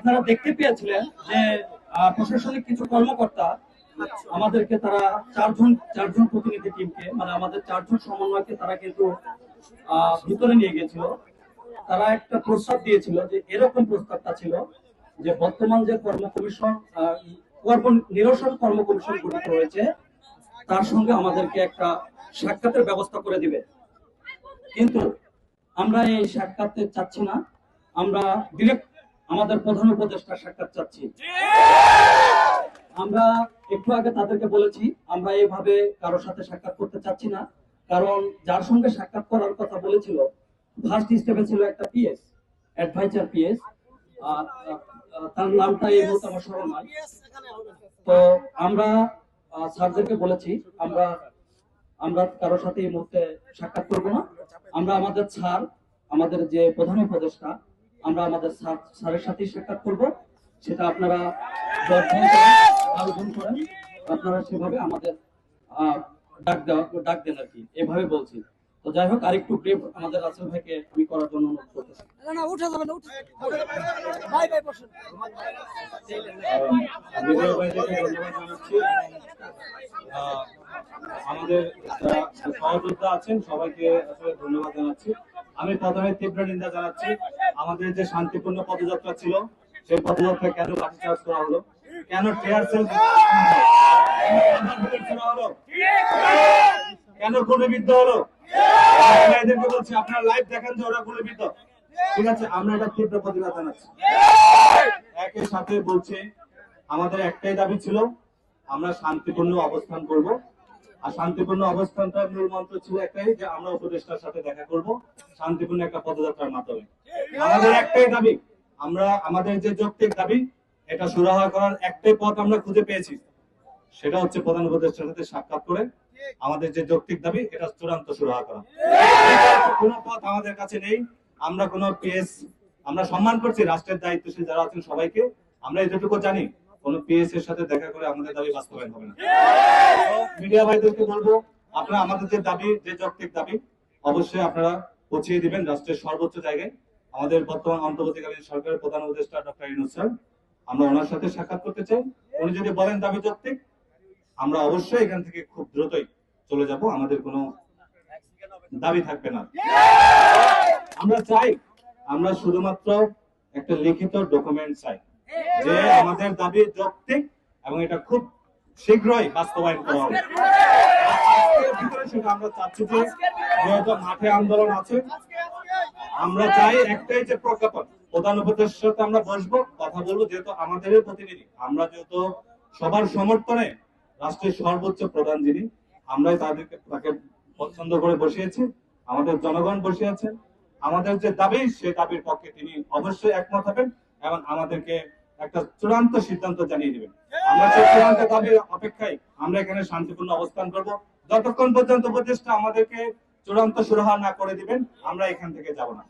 আপনারা দেখতে পেয়েছিলেন যে প্রশাসনিক কিছু কর্মকর্তা আমাদেরকে তারা চারজন চারজন প্রতিনিধি টিমকে মানে আমাদের চারজন সমন্বয়কে তারা কিন্তু ভিতরে নিয়ে গেছিল। তারা একটা প্রস্তাব দিয়েছিল যে, এরকম প্রস্তাবটা ছিল যে, বর্তমান যে কর্ম কমিশন কর্ম নিরসন কর্ম কমিশন গঠিত হয়েছে, তার সঙ্গে আমাদেরকে একটা সাক্ষাতের ব্যবস্থা করে দিবে। কিন্তু আমরা এই সাক্ষাৎ চাচ্ছি না। আমরা ডিরেক্ট আমাদের প্রধান উপদেষ্টা সাক্ষাৎ চাচ্ছি। আমরা একটু আগে তাদেরকে বলেছি, আমরা এভাবে কারোর সাথে সাক্ষাৎ করতে চাচ্ছি না। কারণ যার সঙ্গে সাক্ষাৎ করার কথা বলেছিল ফার্স্ট স্টেপে ছিল একটা পিএস অ্যাডভাইজার পিএস তার নামটা এই মুহূর্তে আমার স্মরণ নাই। তো আমরা স্যারদেরকে বলেছি, আমরা আমরা কারোর সাথে এই মুহূর্তে সাক্ষাৎ করব না। আমরা আমাদের স্যার, আমাদের যে প্রধান উপদেষ্টা আমরা আমাদের স্যার স্যারের সাথেই সাক্ষাৎ করব। সেটা আপনারা বর্ধন করেন, আপনারা সেভাবে আমাদের ডাক দেওয়া ডাক দেন আর কি। এভাবে বলছি। তো যাই হোক আরেকটু ব্রিফ আমাদের রাসেল ভাইকে আমি করার জন্য অনুরোধ করতেছি। না উঠা ভাই ভাই বসুন। আমাদের সহযোদ্ধা আছেন সবাইকে আসলে ধন্যবাদ জানাচ্ছি। আমি প্রথমে তীব্র নিন্দা জানাচ্ছি। আমাদের যে শান্তিপূর্ণ পদযাত্রা ছিল, সেই পদযাত্রা কেন লাঠি লাঠিচার্জ করা হলো? কেন টেয়ার সেল কেন গুলিবিদ্ধ হলো? বলছি, আপনারা লাইভ দেখেন যে ওরা গুলিবিদ্ধ। ঠিক আছে, আমরা এটা তীব্র প্রতিবাদ জানাচ্ছি। একই সাথে বলছে, আমাদের একটাই দাবি ছিল, আমরা শান্তিপূর্ণ অবস্থান করব। আর শান্তিপূর্ণ অবস্থানটার মূল মন্ত্র ছিল একটাই যে আমরা উপদেষ্টার সাথে দেখা করব। শান্তিপূর্ণ একটা পদযাত্রার মাধ্যমে। আমাদের একটাই দাবি, আমরা, আমাদের যে যৌক্তিক দাবি, এটা সুরাহা করার একটাই পথ আমরা খুঁজে পেয়েছি। সেটা হচ্ছে প্রধান উপদেষ্টার সাথে সাক্ষাৎ করে আমাদের যে যৌক্তিক দাবি, এটা চূড়ান্ত সুরাহা করা। কোনো পথ আমাদের কাছে নেই। আমরা কোনো পিএস আমরা সম্মান করছি রাষ্ট্রের দায়িত্বশীল যারা আছেন সবাইকে। আমরা এতটুকু জানি কোন পিএস এর সাথে দেখা করে আমাদের দাবি বাস্তবায়ন হবে না। মিডিয়া ভাইদেরকে বলব, আপনারা আমাদের যে দাবি, যে যৌক্তিক দাবি, অবশ্যই আপনারা পৌঁছিয়ে দিবেন রাষ্ট্রের সর্বোচ্চ জায়গায়। আমাদের বর্তমান অন্তর্বর্তীকালীন সরকারের প্রধান উপদেষ্টা ডক্টর ইনুস স্যার, আমরা ওনার সাথে সাক্ষাৎ করতে চাই। উনি যদি বলেন দাবি যৌক্তিক, আমরা অবশ্যই এখান থেকে খুব দ্রুতই চলে যাব, আমাদের কোনো দাবি থাকবে না। আমরা চাই, আমরা শুধুমাত্র একটা লিখিত ডকুমেন্ট চাই। যে আমাদের দাবি যৌক্তিক এবং এটা খুব শীঘ্রই বাস্তবায়ন করা হবে। সেটা আমরা চাচ্ছি যে যেহেতু মাঠে আন্দোলন আছে আমরা চাই একটাই যে প্রজ্ঞাপন প্রধান উপদেষ্টার সাথে আমরা বসবো কথা বলব যেহেতু আমাদের প্রতিনিধি। আমরা যেহেতু সবার সমর্থনে রাষ্ট্রের সর্বোচ্চ প্রধান যিনি আমরাই তাদেরকে তাকে পছন্দ করে বসিয়েছি আমাদের জনগণ বসিয়েছেন আমাদের যে দাবি সে দাবির পক্ষে তিনি অবশ্যই একমত হবেন এবং আমাদেরকে একটা চূড়ান্ত সিদ্ধান্ত জানিয়ে দেবেন। আমরা সেই চূড়ান্ত দাবির অপেক্ষায় আমরা এখানে শান্তিপূর্ণ অবস্থান করব। যতক্ষণ পর্যন্ত প্রচেষ্টা আমাদেরকে চূড়ান্ত সুরাহা না করে দিবেন আমরা এখান থেকে যাব না।